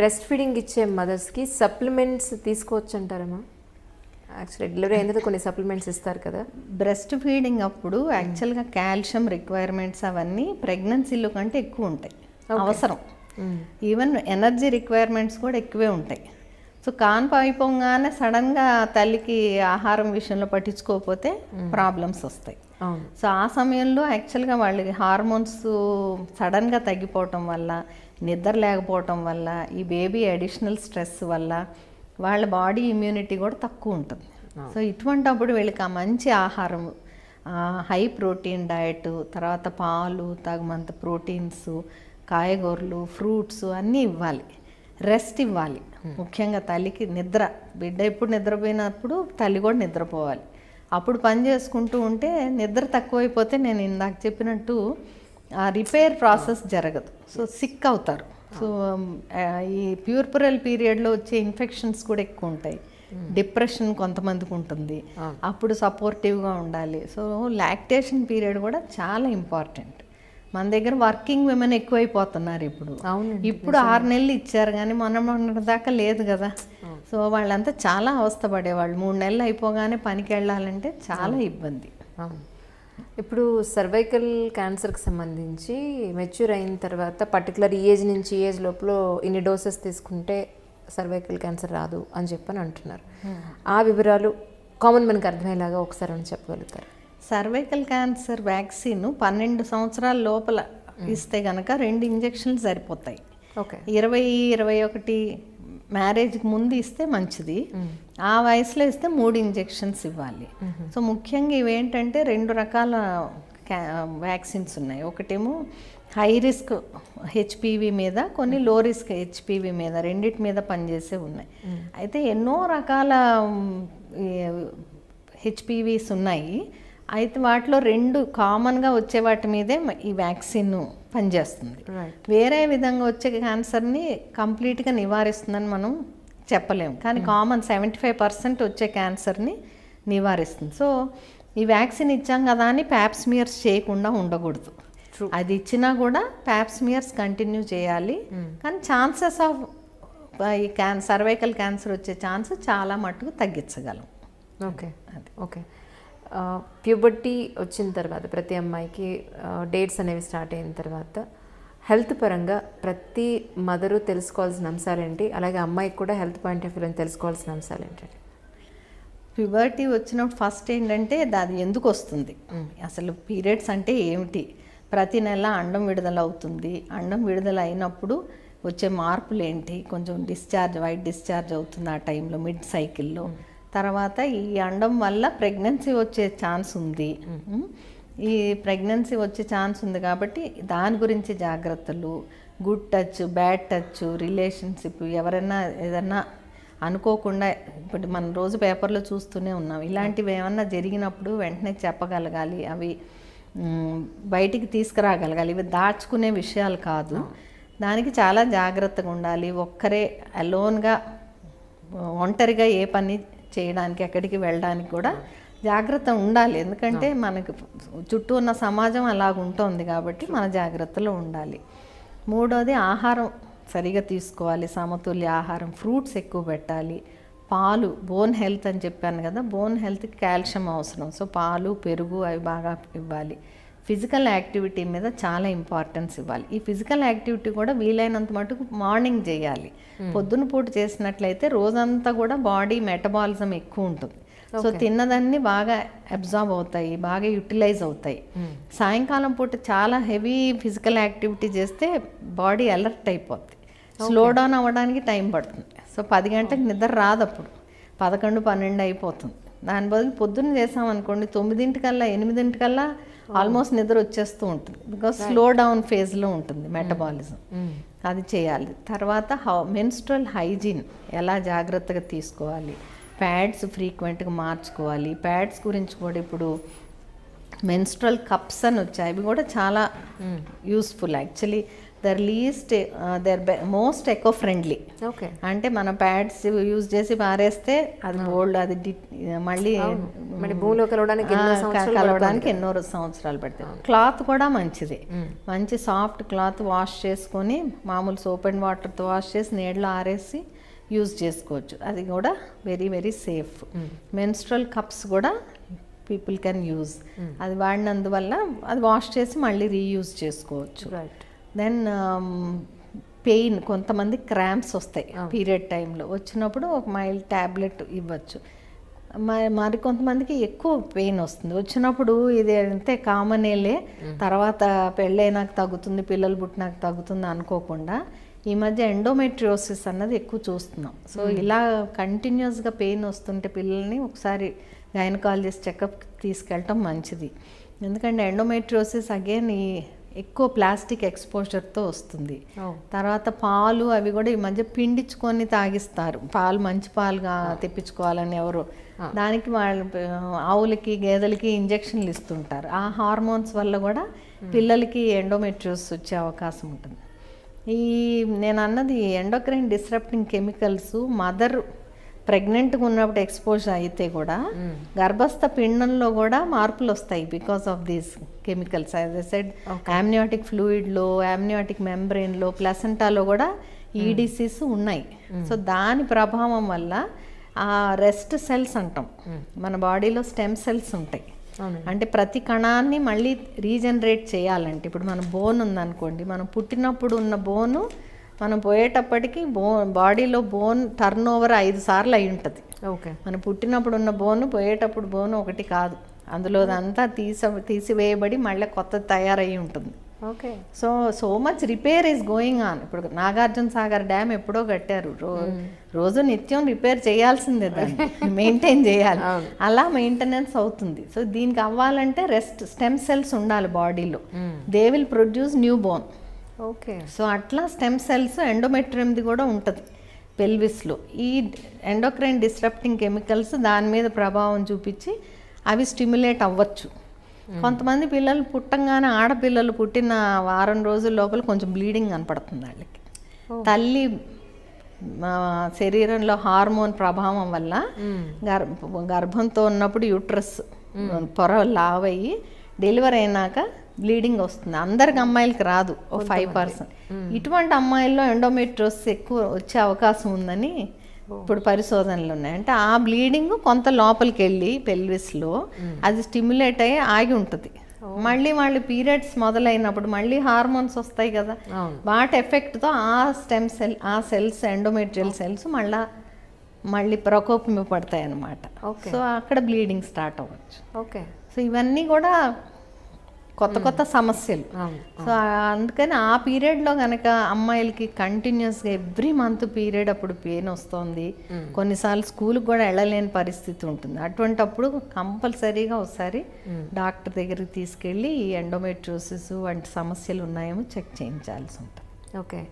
Breast feeding ఇచ్చే మదర్స్కి supplements తీసుకోవచ్చు అంటారమ్మా actually delivery అయిన కొన్ని సప్లిమెంట్స్ ఇస్తారు కదా. బ్రెస్ట్ ఫీడింగ్ అప్పుడు యాక్చువల్గా కాల్షియం రిక్వైర్మెంట్స్ అవన్నీ ప్రెగ్నెన్సీలో కంటే ఎక్కువ ఉంటాయి. అవసరం. ఈవెన్ ఎనర్జీ రిక్వైర్మెంట్స్ కూడా ఎక్కువే ఉంటాయి. సో కాన్పు అయిపోగానే సడన్గా తల్లికి ఆహారం విషయంలో పట్టించుకోకపోతే ప్రాబ్లమ్స్ వస్తాయి. అవును సో ఆ సమయంలో యాక్చువల్గా వాళ్ళకి హార్మోన్స్ సడన్గా తగ్గిపోవటం వల్ల నిద్ర లేకపోవటం వల్ల ఈ బేబీ అడిషనల్ స్ట్రెస్ వల్ల వాళ్ళ బాడీ ఇమ్యూనిటీ కూడా తక్కువ ఉంటుంది. సో ఇటువంటప్పుడు వీళ్ళకి ఆ మంచి ఆహారం హై ప్రోటీన్ డయట్ తర్వాత పాలు తగినంత ప్రోటీన్స్ కాయగూరలు ఫ్రూట్స్ అన్నీ ఇవ్వాలి. రెస్ట్ ఇవ్వాలి. ముఖ్యంగా తల్లికి నిద్ర బిడ్డ ఎప్పుడు నిద్రపోయినప్పుడు తల్లి కూడా నిద్రపోవాలి. అప్పుడు పని చేసుకుంటూ ఉంటే నిద్ర తక్కువైపోతే నేను ఇందాక చెప్పినట్టు ఆ రిపేర్ ప్రాసెస్ జరగదు. సో సిక్ అవుతారు. సో ఈ ప్యూర్పురల్ పీరియడ్లో వచ్చే ఇన్ఫెక్షన్స్ కూడా ఎక్కువ ఉంటాయి. డిప్రెషన్ కొంతమందికి ఉంటుంది. అప్పుడు సపోర్టివ్గా ఉండాలి. సో లాక్టేషన్ పీరియడ్ కూడా చాలా ఇంపార్టెంట్. మన దగ్గర వర్కింగ్ విమెన్ ఎక్కువైపోతున్నారు ఇప్పుడు. అవునండి, ఇప్పుడు ఆరు నెలలు ఇచ్చారు కానీ మనం మొన్నటి దాకా లేదు కదా. సో వాళ్ళంతా చాలా అవస్థపడేవాళ్ళు మూడు నెలలు అయిపోగానే పనికి వెళ్ళాలంటే చాలా ఇబ్బంది. అవును. ఇప్పుడు సర్వైకల్ క్యాన్సర్కి సంబంధించి మెచ్యూర్ అయిన తర్వాత పర్టికులర్ ఏజ్ నుంచి ఏజ్ లోపల ఇన్ని డోసెస్ తీసుకుంటే సర్వైకల్ క్యాన్సర్ రాదు అని చెప్పని అంటున్నారు. ఆ వివరాలు కామన్ మనకి అర్థమయ్యేలాగా ఒకసారి అని చెప్పగలుగుతారు? సర్వైకల్ క్యాన్సర్ వ్యాక్సిన్ పన్నెండు సంవత్సరాల లోపల ఇస్తే గనక రెండు ఇంజెక్షన్లు సరిపోతాయి. ఓకే. ఇరవై ఇరవై ఒకటి మ్యారేజ్కి ముందు ఇస్తే మంచిది. ఆ వయసులో ఇస్తే మూడు ఇంజెక్షన్స్ ఇవ్వాలి. సో ముఖ్యంగా ఇవేంటంటే రెండు రకాల వ్యాక్సిన్స్ ఉన్నాయి. ఒకటేమో హై రిస్క్ హెచ్పివి మీద కొన్ని లో రిస్క్ హెచ్పివి మీద రెండిటి మీద పనిచేసే ఉన్నాయి. అయితే ఎన్నో రకాల హెచ్పివిస్ ఉన్నాయి. అయితే వాటిలో రెండు కామన్గా వచ్చే వాటి మీదే ఈ వ్యాక్సిన్ పనిచేస్తుంది. వేరే విధంగా వచ్చే క్యాన్సర్ని కంప్లీట్గా నివారిస్తుందని మనం చెప్పలేము. కానీ కామన్ సెవెంటీ ఫైవ్ పర్సెంట్ వచ్చే క్యాన్సర్ని నివారిస్తుంది. సో ఈ వ్యాక్సిన్ ఇచ్చాం కదా అని ప్యాప్స్మియర్స్ చేయకుండా ఉండకూడదు. అది ఇచ్చినా కూడా ప్యాప్స్మియర్స్ కంటిన్యూ చేయాలి. కానీ ఛాన్సెస్ ఆఫ్ ఈ క్యాన్ సర్వైకల్ క్యాన్సర్ వచ్చే ఛాన్సెస్ చాలా మట్టుకు తగ్గించగలం. ఓకే ఓకే ప్యూబర్టీ వచ్చిన తర్వాత ప్రతి అమ్మాయికి డేట్స్ అనేవి స్టార్ట్ అయిన తర్వాత హెల్త్ పరంగా ప్రతి మదరు తెలుసుకోవాల్సిన అంశాలు ఏంటి? అలాగే అమ్మాయికి కూడా హెల్త్ పాయింట్ ఆఫ్ వ్యూలో తెలుసుకోవాల్సిన అంశాలు ఏంటంటే ప్యూబర్టీ వచ్చినప్పుడు ఫస్ట్ ఏంటంటే అది ఎందుకు వస్తుంది? అసలు పీరియడ్స్ అంటే ఏమిటి? ప్రతి నెల అండం విడుదల అవుతుంది. అండం విడుదల అయినప్పుడు వచ్చే మార్పులు ఏంటి? కొంచెం డిశ్చార్జ్ వైట్ డిశ్చార్జ్ అవుతుంది ఆ టైంలో మిడ్ సైకిల్లో తర్వాత ఈ అండం వల్ల ప్రెగ్నెన్సీ వచ్చే ఛాన్స్ ఉంది. ఈ ప్రెగ్నెన్సీ వచ్చే ఛాన్స్ ఉంది కాబట్టి దాని గురించి జాగ్రత్తలు good touch bad touch relationship ఎవరైనా ఏదన్నా అనుకోకుండా ఇప్పుడు మనం రోజు పేపర్లో చూస్తూనే ఉన్నాం. ఇలాంటివి ఏమన్నా జరిగినప్పుడు వెంటనే చెప్పగలగాలి. అవి బయటికి తీసుకురాగలగాలి. ఇవి దాచుకునే విషయాలు కాదు. దానికి చాలా జాగ్రత్తగా ఉండాలి. ఒక్కరే అలోన్గా ఒంటరిగా ఏ పని చేయడానికి ఎక్కడికి వెళ్ళడానికి కూడా జాగ్రత్త ఉండాలి. ఎందుకంటే మనకు చుట్టూ ఉన్న సమాజం అలాగ ఉంటుంది కాబట్టి మన జాగ్రత్తలో ఉండాలి. మూడోది ఆహారం సరిగా తీసుకోవాలి. సమతుల్య ఆహారం ఫ్రూట్స్ ఎక్కువ పెట్టాలి. పాలు బోన్ హెల్త్ అని చెప్పాను కదా బోన్ హెల్త్కి కాల్షియం అవసరం. సో పాలు పెరుగు అవి బాగా ఇవ్వాలి. ఫిజికల్ యాక్టివిటీ మీద చాలా ఇంపార్టెన్స్ ఇవ్వాలి. ఈ ఫిజికల్ యాక్టివిటీ కూడా వీలైనంత మటుకు మార్నింగ్ చేయాలి. పొద్దున పూట చేసినట్లయితే రోజంతా కూడా బాడీ మెటబాలిజం ఎక్కువ ఉంటుంది. సో తిన్నదన్నీ బాగా అబ్జార్బ్ అవుతాయి బాగా యూటిలైజ్ అవుతాయి. సాయంకాలం పూట చాలా హెవీ ఫిజికల్ యాక్టివిటీ చేస్తే బాడీ అలర్ట్ అయిపోద్ది. స్లో డౌన్ అవ్వడానికి టైం పడుతుంది. సో పది గంటలకు నిద్ర రాదు అప్పుడు పదకొండు పన్నెండు అయిపోతుంది. దాని బదులు పొద్దున్న చేసామనుకోండి తొమ్మిదింటికల్లా ఎనిమిదింటికల్లా ఆల్మోస్ట్ నిద్ర వచ్చేస్తూ ఉంటుంది. బికాస్ స్లో డౌన్ ఫేజ్లో ఉంటుంది మెటబాలిజం అది చేయాలి. తర్వాత హౌ మెన్స్ట్రల్ హైజీన్ ఎలా జాగ్రత్తగా తీసుకోవాలి? ప్యాడ్స్ ఫ్రీక్వెంట్గా మార్చుకోవాలి. ప్యాడ్స్ గురించి కూడా ఇప్పుడు మెన్స్ట్రల్ కప్స్ అని వచ్చాయి. అవి కూడా చాలా useful actually they're least they're most eco friendly okay అంటే మన ప్యాడ్స్ యూజ్ చేసి పారేస్తే అది బోల్డ్ అది డి- మళ్ళీ భూమిలో కలవడానికి ఎన్నో ఆ, సంవత్సరాలు కలవడానికి ఎన్నో రోజు- సంవత్సరాలు పడుతుంది. క్లాత్ కూడా మంచిది. మంచి సాఫ్ట్ క్లాత్ వాష్ చేసుకొని మామూలు సోప్ అండ్ వాటర్తో వాష్ చేసి నీడలో ఆరేసి యూజ్ చేసుకోవచ్చు. అది కూడా very very safe menstrual cups కూడా పీపుల్ కెన్ యూజ్ అది వాడినందువల్ల అది వాష్ చేసి మళ్ళీ రీయూజ్ చేసుకోవచ్చు. రైట్ దెన్ పెయిన్ కొంతమంది క్రాంప్స్ వస్తాయి పీరియడ్ టైంలో వచ్చినప్పుడు ఒక మైల్డ్ ట్యాబ్లెట్ ఇవ్వచ్చు. మరి మరి కొంతమందికి ఎక్కువ పెయిన్ వస్తుంది. వచ్చినప్పుడు ఇది అంతే కామనేలే తర్వాత పెళ్ళైనాక తగ్గుతుంది పిల్లలు పుట్టినాక తగ్గుతుంది అనుకోకుండా ఈ మధ్య ఎండోమెట్రియోసిస్ అన్నది ఎక్కువ చూస్తున్నాం. సో ఇలా కంటిన్యూస్గా పెయిన్ వస్తుంటే పిల్లల్ని ఒకసారి గైనకాలజిస్ట్ చెకప్ తీసుకెళ్ళటం మంచిది. ఎందుకంటే ఎండోమెట్రియోసిస్ అగైన్ ఈ ఎక్కువ ప్లాస్టిక్ ఎక్స్పోజర్తో వస్తుంది. తర్వాత పాలు అవి కూడా ఈ మధ్య పిండించుకొని తాగిస్తారు. పాలు మంచి పాలుగా తెప్పించుకోవాలని ఎవరు. దానికి వాళ్ళ ఆవులకి గేదెలకి ఇంజెక్షన్లు ఇస్తుంటారు. ఆ హార్మోన్స్ వల్ల కూడా పిల్లలకి ఎండోమెట్రియోస్ వచ్చే అవకాశం ఉంటుంది. ఈ నేను అన్నది ఎండోక్రైన్ డిస్రప్టింగ్ కెమికల్స్ మదర్ ప్రెగ్నెంట్గా ఉన్నప్పుడు ఎక్స్పోజ్ అయితే కూడా గర్భస్థ పిండంలో కూడా మార్పులు వస్తాయి because of these chemicals as a said amniotic ఫ్లూయిడ్లో amniotic మెంబ్రెయిన్లో ప్లసెంటాలో కూడా ఈ డిసీస్ ఉన్నాయి. సో దాని ప్రభావం వల్ల ఆ రెస్ట్ సెల్స్ అంటాం. మన బాడీలో స్టెమ్ సెల్స్ ఉంటాయి. అంటే ప్రతి కణాన్ని మళ్ళీ రీజనరేట్ చేయాలంటే ఇప్పుడు మన బోన్ ఉందనుకోండి మనం పుట్టినప్పుడు ఉన్న బోను మనం పోయేటప్పటికి బో బాడీలో బోన్ టర్న్ ఓవర్ ఐదు సార్లు అయి ఉంటుంది ఓకే. మనం పుట్టినప్పుడు ఉన్న బోను పోయేటప్పుడు బోను ఒకటి కాదు. అందులో అంతా తీస తీసివేయబడి మళ్ళీ కొత్త తయారయ్యి ఉంటుంది okay. So so much repair is going on ఇప్పుడు నాగార్జున సాగర్ డ్యామ్ ఎప్పుడో కట్టారు. రో రోజు నిత్యం రిపేర్ చేయాల్సిందే దాన్ని. మెయింటైన్ చేయాలి. అలా మెయింటెనెన్స్ అవుతుంది. సో దీనికి అవ్వాలంటే రెస్ట్ స్టెమ్ సెల్స్ ఉండాలి బాడీలో. They will produce new bone okay. So అట్లా స్టెమ్ సెల్స్ ఎండోమెట్రియంది కూడా ఉంటుంది పెల్విస్లో. ఈ ఎండోక్రైన్ డిస్రప్టింగ్ కెమికల్స్ దాని మీద ప్రభావం చూపించి అవి స్టిమ్యులేట్ అవ్వచ్చు. కొంతమంది పిల్లలు పుట్టంగానే ఆడపిల్లలు పుట్టిన వారం రోజుల లోపల కొంచెం బ్లీడింగ్ కనపడుతుంది వాళ్ళకి. తల్లి శరీరంలో హార్మోన్ ప్రభావం వల్ల గర్భ గర్భంతో ఉన్నప్పుడు యూట్రస్ పొర లావయ్యి డెలివరీ అయినాక బ్లీడింగ్ వస్తుంది. అందరికి అమ్మాయిలకి రాదు. ఓ ఫైవ్ పర్సెంట్ ఇటువంటి అమ్మాయిల్లో ఎండోమెట్రోస్ ఎక్కువ వచ్చే అవకాశం ఉందని ఇప్పుడు పరిశోధనలు ఉన్నాయి. అంటే ఆ బ్లీడింగ్ కొంత లోపలికి వెళ్ళి పెల్విస్లో అది స్టిమ్యులేట్ అయ్యి ఆగి ఉంటుంది. మళ్ళీ మళ్ళీ పీరియడ్స్ మొదలైనప్పుడు మళ్ళీ హార్మోన్స్ వస్తాయి కదా. వాటి ఎఫెక్ట్తో ఆ స్టెమ్ సెల్ ఆ సెల్స్ ఎండోమెట్రియల్ సెల్స్ మళ్ళా మళ్ళీ ప్రకోపమిపడతాయి అన్నమాట Okay. సో అక్కడ బ్లీడింగ్ స్టార్ట్ అవ్వచ్చు. ఓకే. సో ఇవన్నీ కూడా కొత్త కొత్త సమస్యలు. సో అందుకని ఆ పీరియడ్లో కనుక అమ్మాయిలకి కంటిన్యూస్గా ఎవ్రీ మంత్ పీరియడ్ అప్పుడు పెయిన్ వస్తుంది. కొన్నిసార్లు స్కూల్కి కూడా వెళ్ళలేని పరిస్థితి ఉంటుంది. అటువంటప్పుడు కంపల్సరీగా ఒకసారి డాక్టర్ దగ్గరికి తీసుకెళ్ళి ఈ ఎండోమెట్రోసిస్ వంటి సమస్యలు ఉన్నాయేమో చెక్ చేయించాల్సి ఉంటుంది. ఓకే.